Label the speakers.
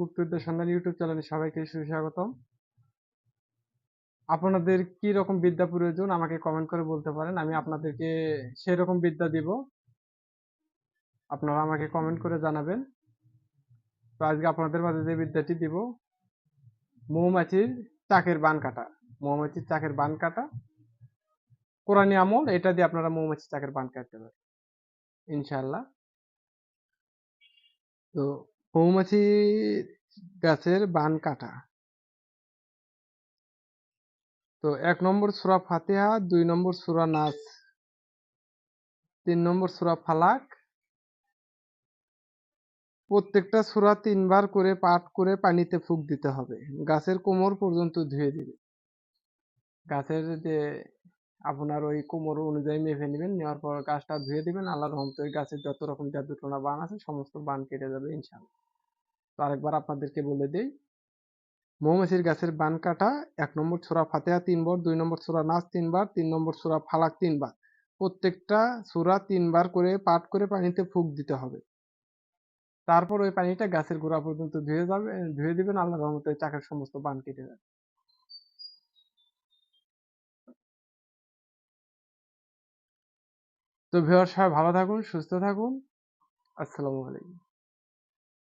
Speaker 1: গুপ্তবিদ্যা সন্ধান ইউটিউব চ্যানেলে সবাইকে সুস্বাগতম আপনাদের কি রকম বিদ্যা প্রয়োজন আমাকে কমেন্ট করে বলতে পারেন, আমি আপনাদেরকে সেই রকম বিদ্যা দিব। আপনারা আমাকে কমেন্ট করে জানাবেন। তো আজকে আপনাদের মাঝে যে বিদ্যাটি দিব, মৌমাছির চাকের বান কাটা। মৌমাছির চাকের বান কাটা। কোরআনী আমল, এটা দিয়ে আপনারা মৌমাছির চাকের বান কাটতে পারেন, ইনশাআল্লাহ। তো মৌমাছি গাছের বান কাটা। তো এক নম্বর সুরা ফাতিহা, দুই নম্বর সুরা নাচ তিন নম্বর সুরা ফালাক। প্রত্যেকটা সুরা তিনবার করে পাঠ করে পানিতে ফুক দিতে হবে। গাছের কোমর পর্যন্ত ধুয়ে দিবে। গাছের যে আপনার ওই কোমর অনুযায়ী মেপে নেবেন, নেওয়ার পর গাছটা ধুয়ে দিবেন, আল্লাহর রহমতে ওই গাছের যত রকম জাদুটোনা বান আছে, সমস্ত বান কেটে যাবে ইনশাআল্লাহ। তো আরেকবার আপনাদেরকে বলে দেই, মৌমাছির গাছের বান কাটা এক নম্বর ছোড়া ফাতেহা তিনবার, দুই নম্বর ছোড়া নাচ তিনবার, তিন নম্বর ছোড়া ফালাক তিনবার। প্রত্যেকটা সুরা তিনবার করে পাঠ করে পানিতে ফুক দিতে হবে। তারপর ওই পানিটা গাছের গোড়া পর্যন্ত ধুয়ে যাবে, ধুয়ে দিবেন আল্লাহ রহমতে চাকের সমস্ত বান কেটে যাবে। তো ভিউয়ার সবাই ভালো থাকুন সুস্থ থাকুন। আসসালামু আলাইকুম।